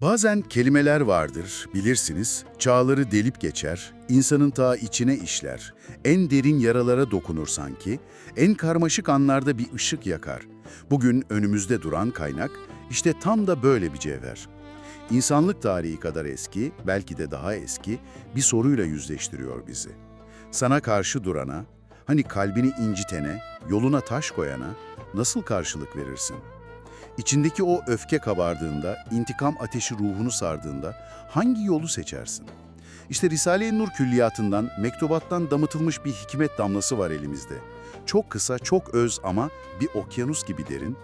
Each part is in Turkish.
Bazen kelimeler vardır, bilirsiniz, çağları delip geçer, insanın ta içine işler, en derin yaralara dokunur sanki, en karmaşık anlarda bir ışık yakar. Bugün önümüzde duran kaynak, işte tam da böyle bir cevher. İnsanlık tarihi kadar eski, belki de daha eski, bir soruyla yüzleştiriyor bizi. Sana karşı durana, hani kalbini incitene, yoluna taş koyana nasıl karşılık verirsin? İçindeki o öfke kabardığında, intikam ateşi ruhunu sardığında hangi yolu seçersin? İşte Risale-i Nur külliyatından, mektubattan damıtılmış bir hikmet damlası var elimizde. Çok kısa, çok öz ama bir okyanus gibi derin.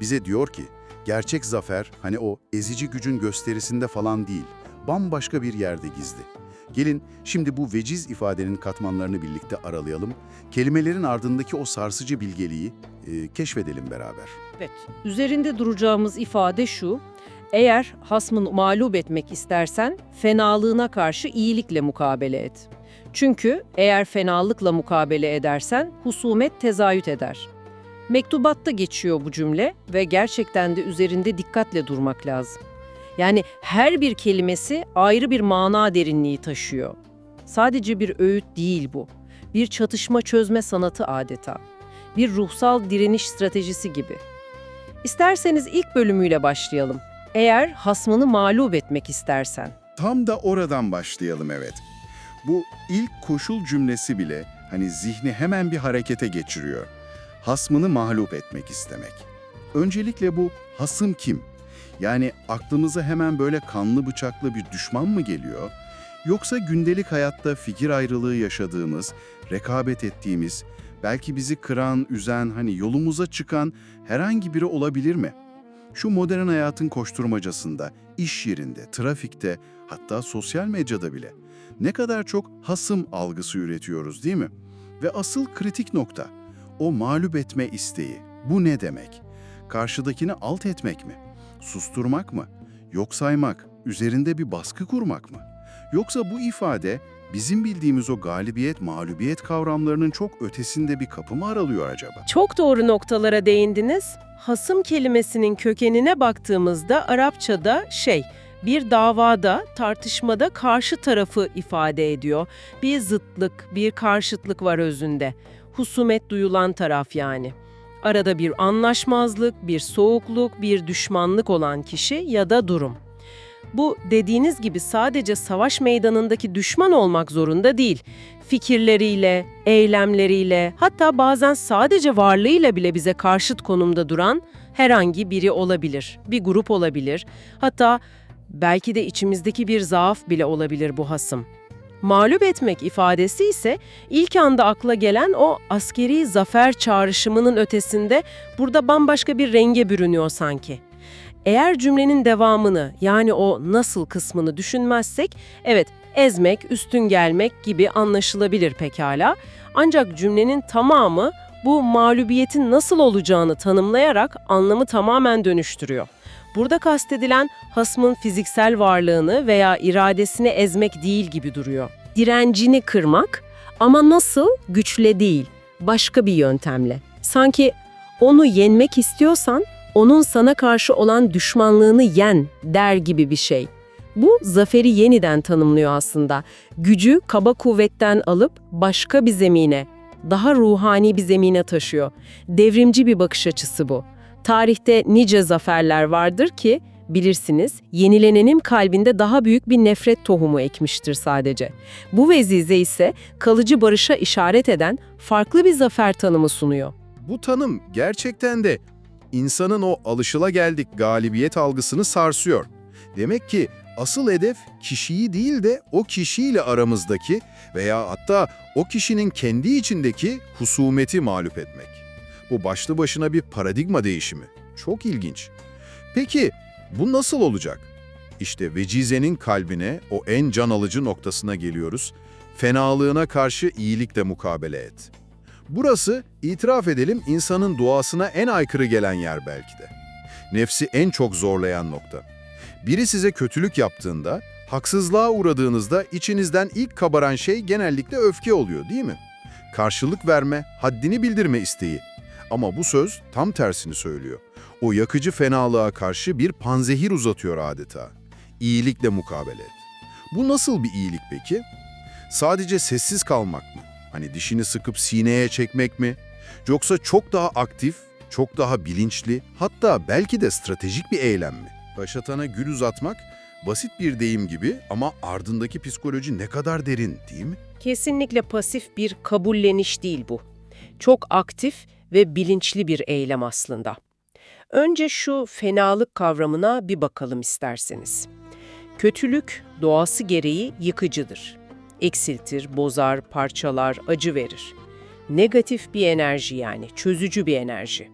Bize diyor ki, gerçek zafer hani o ezici gücün gösterisinde falan değil, bambaşka bir yerde gizli. Gelin şimdi bu veciz ifadenin katmanlarını birlikte aralayalım. Kelimelerin ardındaki o sarsıcı bilgeliği e, keşfedelim beraber. Evet. Üzerinde duracağımız ifade şu. Eğer hasmını mağlup etmek istersen fenalığına karşı iyilikle mukabele et. Çünkü eğer fenalıkla mukabele edersen husumet tezayüt eder. Mektubatta geçiyor bu cümle ve gerçekten de üzerinde dikkatle durmak lazım. Yani her bir kelimesi ayrı bir mana derinliği taşıyor. Sadece bir öğüt değil bu. Bir çatışma çözme sanatı adeta. Bir ruhsal direniş stratejisi gibi. İsterseniz ilk bölümüyle başlayalım. Eğer hasmını mağlup etmek istersen. Tam da oradan başlayalım evet. Bu ilk koşul cümlesi bile hani zihni hemen bir harekete geçiriyor. Hasmını mağlup etmek istemek. Öncelikle bu hasım kim? Yani aklımıza hemen böyle kanlı bıçaklı bir düşman mı geliyor? Yoksa gündelik hayatta fikir ayrılığı yaşadığımız, rekabet ettiğimiz, belki bizi kıran, üzen, hani yolumuza çıkan herhangi biri olabilir mi? Şu modern hayatın koşturmacasında, iş yerinde, trafikte, hatta sosyal medyada bile ne kadar çok hasım algısı üretiyoruz değil mi? Ve asıl kritik nokta, o mağlup etme isteği. Bu ne demek? Karşıdakini alt etmek mi? Susturmak mı? Yok saymak, üzerinde bir baskı kurmak mı? Yoksa bu ifade bizim bildiğimiz o galibiyet, mağlubiyet kavramlarının çok ötesinde bir kapı mı aralıyor acaba? Çok doğru noktalara değindiniz. Hasım kelimesinin kökenine baktığımızda Arapçada şey, bir davada, tartışmada karşı tarafı ifade ediyor. Bir zıtlık, bir karşıtlık var özünde. Husumet duyulan taraf yani. Arada bir anlaşmazlık, bir soğukluk, bir düşmanlık olan kişi ya da durum. Bu dediğiniz gibi sadece savaş meydanındaki düşman olmak zorunda değil. Fikirleriyle, eylemleriyle, hatta bazen sadece varlığıyla bile bize karşıt konumda duran herhangi biri olabilir. Bir grup olabilir. Hatta belki de içimizdeki bir zaaf bile olabilir bu hasım. Mağlup etmek ifadesi ise ilk anda akla gelen o askeri zafer çağrışımının ötesinde burada bambaşka bir renge bürünüyor sanki. Eğer cümlenin devamını yani o nasıl kısmını düşünmezsek, evet ezmek, üstün gelmek gibi anlaşılabilir pekala. Ancak cümlenin tamamı bu mağlubiyetin nasıl olacağını tanımlayarak anlamı tamamen dönüştürüyor. Burada kastedilen hasmın fiziksel varlığını veya iradesini ezmek değil gibi duruyor. Direncini kırmak ama nasıl? Güçle değil, başka bir yöntemle. Sanki onu yenmek istiyorsan onun sana karşı olan düşmanlığını yen der gibi bir şey. Bu zaferi yeniden tanımlıyor aslında. Gücü kaba kuvvetten alıp başka bir zemine, daha ruhani bir zemine taşıyor. Devrimci bir bakış açısı bu. Tarihte nice zaferler vardır ki bilirsiniz yenilenenin kalbinde daha büyük bir nefret tohumu ekmiştir sadece. Bu vezize ise kalıcı barışa işaret eden farklı bir zafer tanımı sunuyor. Bu tanım gerçekten de insanın o alışılageldik galibiyet algısını sarsıyor. Demek ki asıl hedef kişiyi değil de o kişiyle aramızdaki veya hatta o kişinin kendi içindeki husumeti mağlup etmek. Bu başlı başına bir paradigma değişimi. Çok ilginç. Peki bu nasıl olacak? İşte vecizenin kalbine, o en can alıcı noktasına geliyoruz. Fenalığına karşı iyilikle mukabele et. Burası, itiraf edelim, insanın doğasına en aykırı gelen yer belki de. Nefsi en çok zorlayan nokta. Biri size kötülük yaptığında, haksızlığa uğradığınızda içinizden ilk kabaran şey genellikle öfke oluyor değil mi? Karşılık verme, haddini bildirme isteği. Ama bu söz tam tersini söylüyor. O yakıcı fenalığa karşı bir panzehir uzatıyor adeta. iyilikle mukabele et. Bu nasıl bir iyilik peki? Sadece sessiz kalmak mı? Hani dişini sıkıp sineye çekmek mi? Yoksa çok daha aktif, çok daha bilinçli, hatta belki de stratejik bir eylem mi? Başatana gül uzatmak basit bir deyim gibi ama ardındaki psikoloji ne kadar derin değil mi? Kesinlikle pasif bir kabulleniş değil bu. Çok aktif ve bilinçli bir eylem aslında. Önce şu fenalık kavramına bir bakalım isterseniz. Kötülük doğası gereği yıkıcıdır. Eksiltir, bozar, parçalar, acı verir. Negatif bir enerji yani, çözücü bir enerji.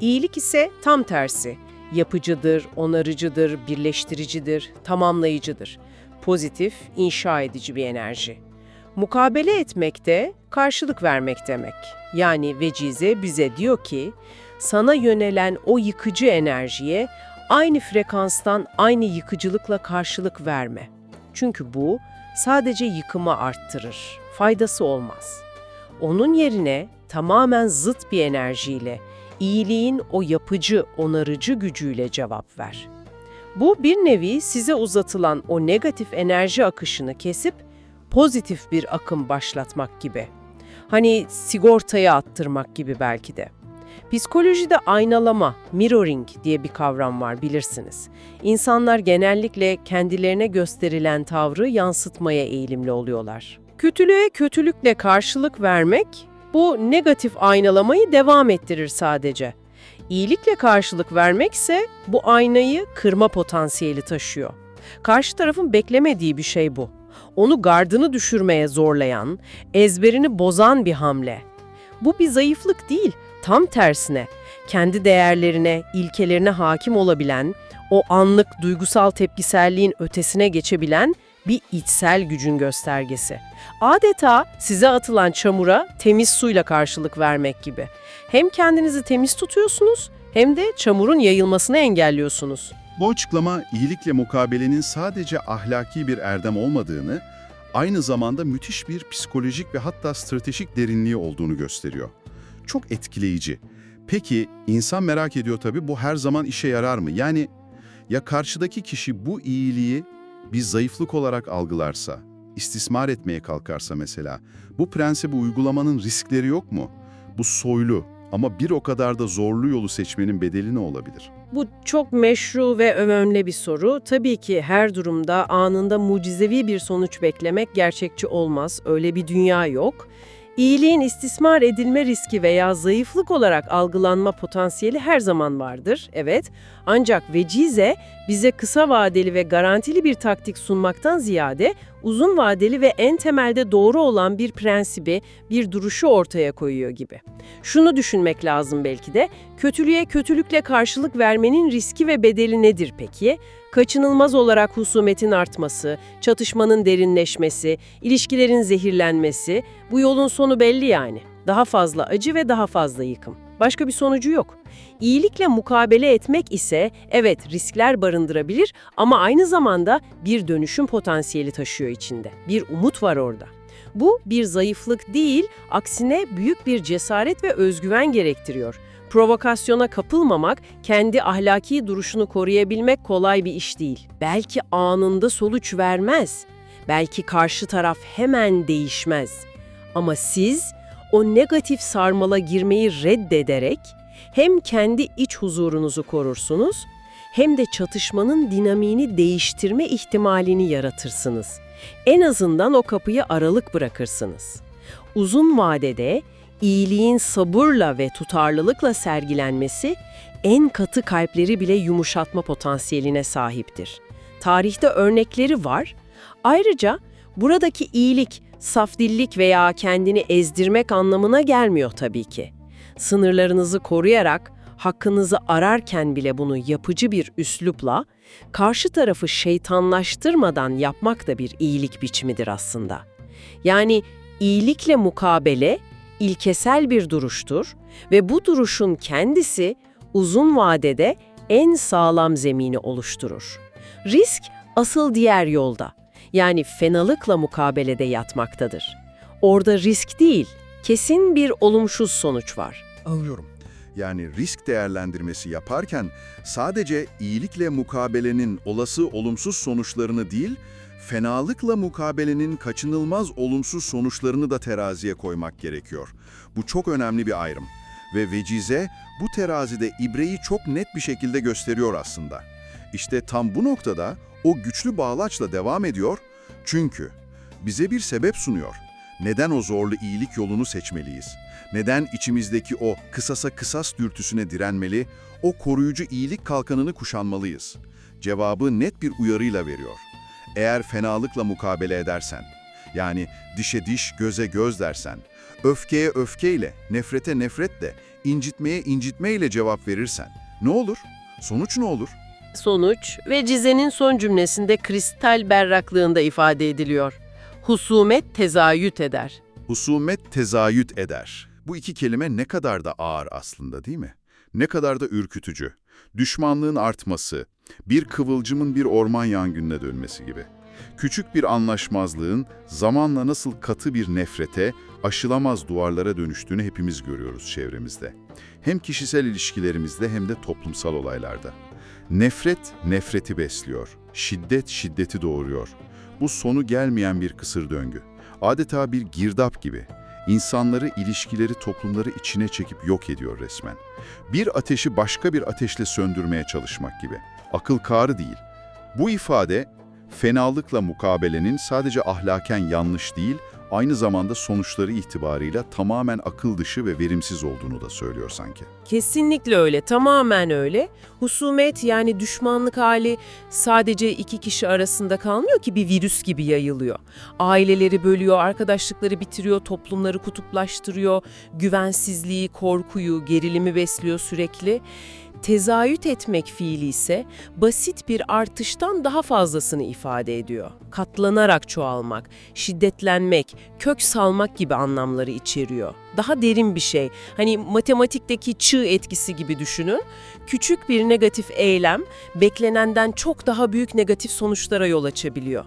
İyilik ise tam tersi. Yapıcıdır, onarıcıdır, birleştiricidir, tamamlayıcıdır. Pozitif, inşa edici bir enerji. Mukabele etmek de karşılık vermek demek. Yani vecize bize diyor ki, sana yönelen o yıkıcı enerjiye aynı frekanstan aynı yıkıcılıkla karşılık verme. Çünkü bu sadece yıkımı arttırır, faydası olmaz. Onun yerine tamamen zıt bir enerjiyle, iyiliğin o yapıcı, onarıcı gücüyle cevap ver. Bu bir nevi size uzatılan o negatif enerji akışını kesip pozitif bir akım başlatmak gibi. Hani sigortaya attırmak gibi belki de. Psikolojide aynalama, mirroring diye bir kavram var bilirsiniz. İnsanlar genellikle kendilerine gösterilen tavrı yansıtmaya eğilimli oluyorlar. Kötülüğe kötülükle karşılık vermek, bu negatif aynalamayı devam ettirir sadece. İyilikle karşılık vermekse bu aynayı kırma potansiyeli taşıyor. Karşı tarafın beklemediği bir şey bu. Onu gardını düşürmeye zorlayan, ezberini bozan bir hamle. Bu bir zayıflık değil, tam tersine. Kendi değerlerine, ilkelerine hakim olabilen, o anlık duygusal tepkiselliğin ötesine geçebilen bir içsel gücün göstergesi. Adeta size atılan çamura temiz suyla karşılık vermek gibi. Hem kendinizi temiz tutuyorsunuz hem de çamurun yayılmasını engelliyorsunuz. Bu açıklama iyilikle mukabelenin sadece ahlaki bir erdem olmadığını, aynı zamanda müthiş bir psikolojik ve hatta stratejik derinliği olduğunu gösteriyor. Çok etkileyici. Peki insan merak ediyor tabii bu her zaman işe yarar mı? Yani ya karşıdaki kişi bu iyiliği bir zayıflık olarak algılarsa, istismar etmeye kalkarsa mesela, bu prensibi uygulamanın riskleri yok mu? Bu soylu ama bir o kadar da zorlu yolu seçmenin bedeli ne olabilir? Bu çok meşru ve önemli bir soru. Tabii ki her durumda anında mucizevi bir sonuç beklemek gerçekçi olmaz. Öyle bir dünya yok. İyiliğin istismar edilme riski veya zayıflık olarak algılanma potansiyeli her zaman vardır, evet. Ancak vecize bize kısa vadeli ve garantili bir taktik sunmaktan ziyade uzun vadeli ve en temelde doğru olan bir prensibi, bir duruşu ortaya koyuyor gibi. Şunu düşünmek lazım belki de, kötülüğe kötülükle karşılık vermenin riski ve bedeli nedir peki? Kaçınılmaz olarak husumetin artması, çatışmanın derinleşmesi, ilişkilerin zehirlenmesi, bu yolun sonu belli yani. Daha fazla acı ve daha fazla yıkım. Başka bir sonucu yok. İyilikle mukabele etmek ise evet riskler barındırabilir ama aynı zamanda bir dönüşüm potansiyeli taşıyor içinde. Bir umut var orada. Bu bir zayıflık değil, aksine büyük bir cesaret ve özgüven gerektiriyor. Provokasyona kapılmamak, kendi ahlaki duruşunu koruyabilmek kolay bir iş değil. Belki anında sonuç vermez. Belki karşı taraf hemen değişmez. Ama siz o negatif sarmala girmeyi reddederek hem kendi iç huzurunuzu korursunuz hem de çatışmanın dinamiğini değiştirme ihtimalini yaratırsınız. En azından o kapıyı aralık bırakırsınız. Uzun vadede iyiliğin sabırla ve tutarlılıkla sergilenmesi en katı kalpleri bile yumuşatma potansiyeline sahiptir. Tarihte örnekleri var. Ayrıca buradaki iyilik, saf dillik veya kendini ezdirmek anlamına gelmiyor tabii ki. Sınırlarınızı koruyarak, hakkınızı ararken bile bunu yapıcı bir üslupla, karşı tarafı şeytanlaştırmadan yapmak da bir iyilik biçimidir aslında. Yani iyilikle mukabele, ilkesel bir duruştur ve bu duruşun kendisi uzun vadede en sağlam zemini oluşturur. Risk asıl diğer yolda, yani fenalıkla mukabelede yatmaktadır. Orada risk değil, kesin bir olumsuz sonuç var. Anlıyorum. yani risk değerlendirmesi yaparken sadece iyilikle mukabelenin olası olumsuz sonuçlarını değil, fenalıkla mukabelenin kaçınılmaz olumsuz sonuçlarını da teraziye koymak gerekiyor. Bu çok önemli bir ayrım ve vecize bu terazide ibreyi çok net bir şekilde gösteriyor aslında. İşte tam bu noktada o güçlü bağlaçla devam ediyor çünkü bize bir sebep sunuyor. Neden o zorlu iyilik yolunu seçmeliyiz? Neden içimizdeki o kısasa kısas dürtüsüne direnmeli, o koruyucu iyilik kalkanını kuşanmalıyız? Cevabı net bir uyarıyla veriyor. Eğer fenalıkla mukabele edersen, yani dişe diş, göze göz dersen, öfkeye öfkeyle, nefrete nefretle, incitmeye incitmeyle cevap verirsen, ne olur? Sonuç ne olur? Sonuç ve Cize'nin son cümlesinde kristal berraklığında ifade ediliyor. Husumet tezayüt eder. Husumet tezayüt eder. Bu iki kelime ne kadar da ağır aslında değil mi? Ne kadar da ürkütücü. Düşmanlığın artması, bir kıvılcımın bir orman yangınına dönmesi gibi. Küçük bir anlaşmazlığın zamanla nasıl katı bir nefrete, aşılamaz duvarlara dönüştüğünü hepimiz görüyoruz çevremizde. Hem kişisel ilişkilerimizde hem de toplumsal olaylarda. Nefret, nefreti besliyor. Şiddet, şiddeti doğuruyor. Bu sonu gelmeyen bir kısır döngü. Adeta bir girdap gibi. İnsanları, ilişkileri, toplumları içine çekip yok ediyor resmen. Bir ateşi başka bir ateşle söndürmeye çalışmak gibi. Akıl kârı değil. Bu ifade, fenalıkla mukabelenin sadece ahlaken yanlış değil, aynı zamanda sonuçları itibarıyla tamamen akıl dışı ve verimsiz olduğunu da söylüyor sanki. Kesinlikle öyle, tamamen öyle. Husumet yani düşmanlık hali sadece iki kişi arasında kalmıyor ki bir virüs gibi yayılıyor. Aileleri bölüyor, arkadaşlıkları bitiriyor, toplumları kutuplaştırıyor, güvensizliği, korkuyu, gerilimi besliyor sürekli. Tezayüt etmek fiili ise basit bir artıştan daha fazlasını ifade ediyor. Katlanarak çoğalmak, şiddetlenmek, kök salmak gibi anlamları içeriyor. Daha derin bir şey. Hani matematikteki çığ etkisi gibi düşünün. Küçük bir negatif eylem beklenenden çok daha büyük negatif sonuçlara yol açabiliyor.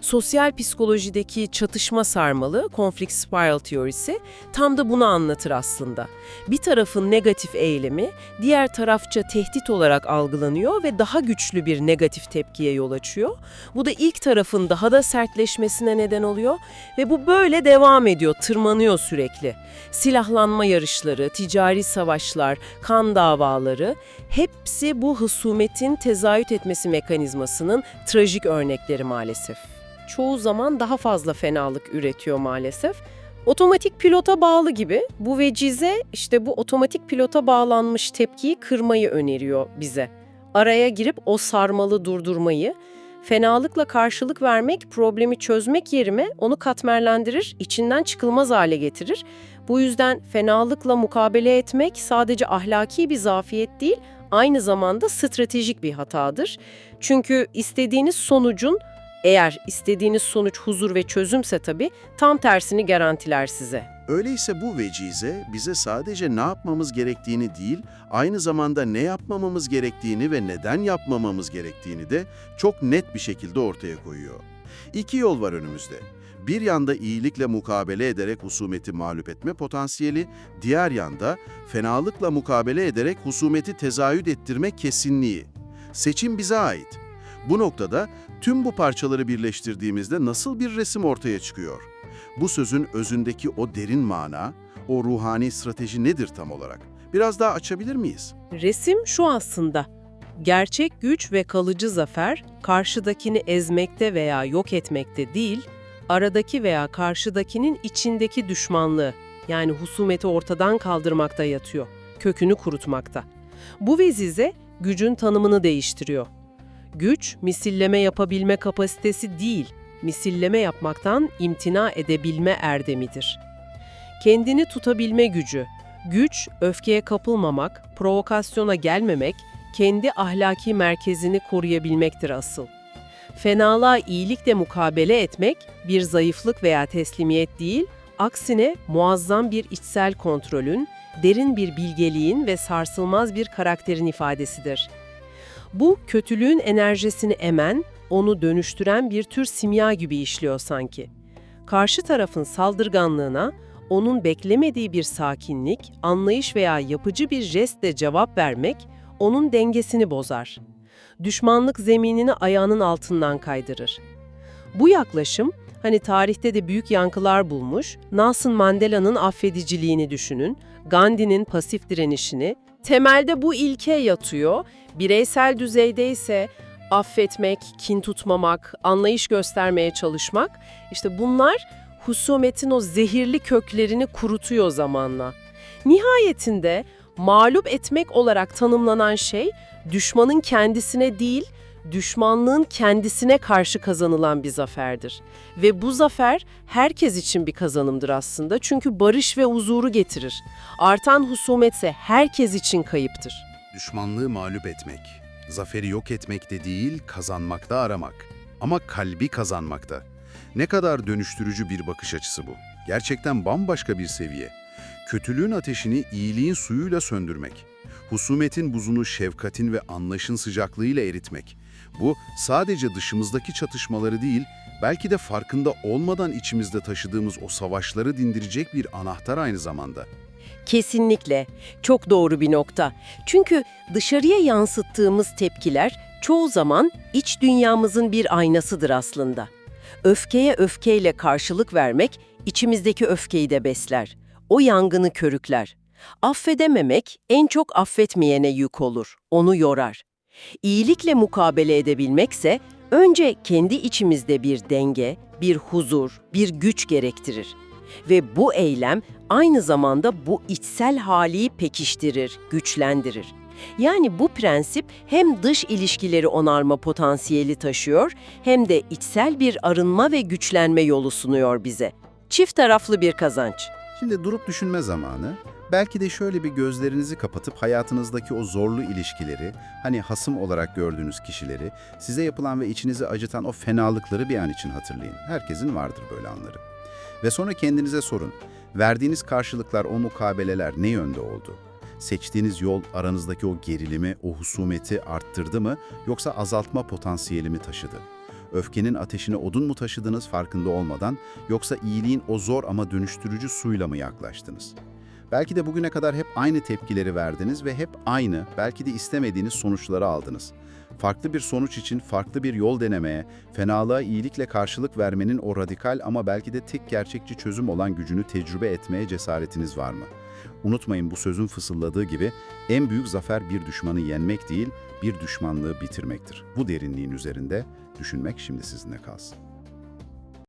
Sosyal psikolojideki çatışma sarmalı, conflict spiral teorisi tam da bunu anlatır aslında. Bir tarafın negatif eylemi diğer tarafça tehdit olarak algılanıyor ve daha güçlü bir negatif tepkiye yol açıyor. Bu da ilk tarafın daha da sertleşmesine neden oluyor ve bu böyle devam ediyor, tırmanıyor sürekli. Silahlanma yarışları, ticari savaşlar, kan davaları hepsi bu husumetin tezayüt etmesi mekanizmasının trajik örnekleri maalesef. Çoğu zaman daha fazla fenalık üretiyor maalesef. Otomatik pilota bağlı gibi bu vecize işte bu otomatik pilota bağlanmış tepkiyi kırmayı öneriyor bize. Araya girip o sarmalı durdurmayı, fenalıkla karşılık vermek problemi çözmek yerine onu katmerlendirir, içinden çıkılmaz hale getirir. Bu yüzden fenalıkla mukabele etmek sadece ahlaki bir zafiyet değil, aynı zamanda stratejik bir hatadır. Çünkü istediğiniz sonucun eğer istediğiniz sonuç huzur ve çözümse tabii tam tersini garantiler size. Öyleyse bu vecize bize sadece ne yapmamız gerektiğini değil, aynı zamanda ne yapmamamız gerektiğini ve neden yapmamamız gerektiğini de çok net bir şekilde ortaya koyuyor. İki yol var önümüzde. Bir yanda iyilikle mukabele ederek husumeti mağlup etme potansiyeli, diğer yanda fenalıkla mukabele ederek husumeti tezahüt ettirme kesinliği. Seçim bize ait. Bu noktada tüm bu parçaları birleştirdiğimizde nasıl bir resim ortaya çıkıyor? Bu sözün özündeki o derin mana, o ruhani strateji nedir tam olarak? Biraz daha açabilir miyiz? Resim şu aslında. Gerçek güç ve kalıcı zafer karşıdakini ezmekte veya yok etmekte değil, aradaki veya karşıdakinin içindeki düşmanlığı yani husumeti ortadan kaldırmakta yatıyor, kökünü kurutmakta. Bu vezize gücün tanımını değiştiriyor. Güç, misilleme yapabilme kapasitesi değil, misilleme yapmaktan imtina edebilme erdemidir. Kendini tutabilme gücü, güç, öfkeye kapılmamak, provokasyona gelmemek, kendi ahlaki merkezini koruyabilmektir asıl. Fenalığa iyilikle mukabele etmek bir zayıflık veya teslimiyet değil, aksine muazzam bir içsel kontrolün, derin bir bilgeliğin ve sarsılmaz bir karakterin ifadesidir. Bu kötülüğün enerjisini emen, onu dönüştüren bir tür simya gibi işliyor sanki. Karşı tarafın saldırganlığına, onun beklemediği bir sakinlik, anlayış veya yapıcı bir jestle cevap vermek onun dengesini bozar. Düşmanlık zeminini ayağının altından kaydırır. Bu yaklaşım, hani tarihte de büyük yankılar bulmuş, Nelson Mandela'nın affediciliğini düşünün, Gandhi'nin pasif direnişini, temelde bu ilke yatıyor. Bireysel düzeyde ise affetmek, kin tutmamak, anlayış göstermeye çalışmak, işte bunlar husumetin o zehirli köklerini kurutuyor zamanla. Nihayetinde mağlup etmek olarak tanımlanan şey düşmanın kendisine değil, düşmanlığın kendisine karşı kazanılan bir zaferdir. Ve bu zafer herkes için bir kazanımdır aslında çünkü barış ve huzuru getirir. Artan husumetse herkes için kayıptır. Düşmanlığı mağlup etmek, zaferi yok etmekte değil, kazanmakta aramak. Ama kalbi kazanmakta. Ne kadar dönüştürücü bir bakış açısı bu. Gerçekten bambaşka bir seviye. Kötülüğün ateşini iyiliğin suyuyla söndürmek. Husumetin buzunu şefkatin ve anlayışın sıcaklığıyla eritmek. Bu sadece dışımızdaki çatışmaları değil, belki de farkında olmadan içimizde taşıdığımız o savaşları dindirecek bir anahtar aynı zamanda. Kesinlikle. Çok doğru bir nokta. Çünkü dışarıya yansıttığımız tepkiler çoğu zaman iç dünyamızın bir aynasıdır aslında. Öfkeye öfkeyle karşılık vermek içimizdeki öfkeyi de besler. O yangını körükler. Affedememek en çok affetmeyene yük olur, onu yorar. İyilikle mukabele edebilmekse önce kendi içimizde bir denge, bir huzur, bir güç gerektirir. Ve bu eylem aynı zamanda bu içsel hali pekiştirir, güçlendirir. Yani bu prensip hem dış ilişkileri onarma potansiyeli taşıyor hem de içsel bir arınma ve güçlenme yolu sunuyor bize. Çift taraflı bir kazanç. Şimdi durup düşünme zamanı. Belki de şöyle bir gözlerinizi kapatıp hayatınızdaki o zorlu ilişkileri, hani hasım olarak gördüğünüz kişileri, size yapılan ve içinizi acıtan o fenalıkları bir an için hatırlayın. Herkesin vardır böyle anları. Ve sonra kendinize sorun. Verdiğiniz karşılıklar, o mukabeleler ne yönde oldu? Seçtiğiniz yol aranızdaki o gerilimi, o husumeti arttırdı mı yoksa azaltma potansiyeli mi taşıdı? Öfkenin ateşine odun mu taşıdınız farkında olmadan yoksa iyiliğin o zor ama dönüştürücü suyla mı yaklaştınız? Belki de bugüne kadar hep aynı tepkileri verdiniz ve hep aynı, belki de istemediğiniz sonuçları aldınız. Farklı bir sonuç için farklı bir yol denemeye, fenalığa iyilikle karşılık vermenin o radikal ama belki de tek gerçekçi çözüm olan gücünü tecrübe etmeye cesaretiniz var mı? Unutmayın bu sözün fısıldadığı gibi en büyük zafer bir düşmanı yenmek değil, bir düşmanlığı bitirmektir. Bu derinliğin üzerinde düşünmek şimdi sizinle kalsın.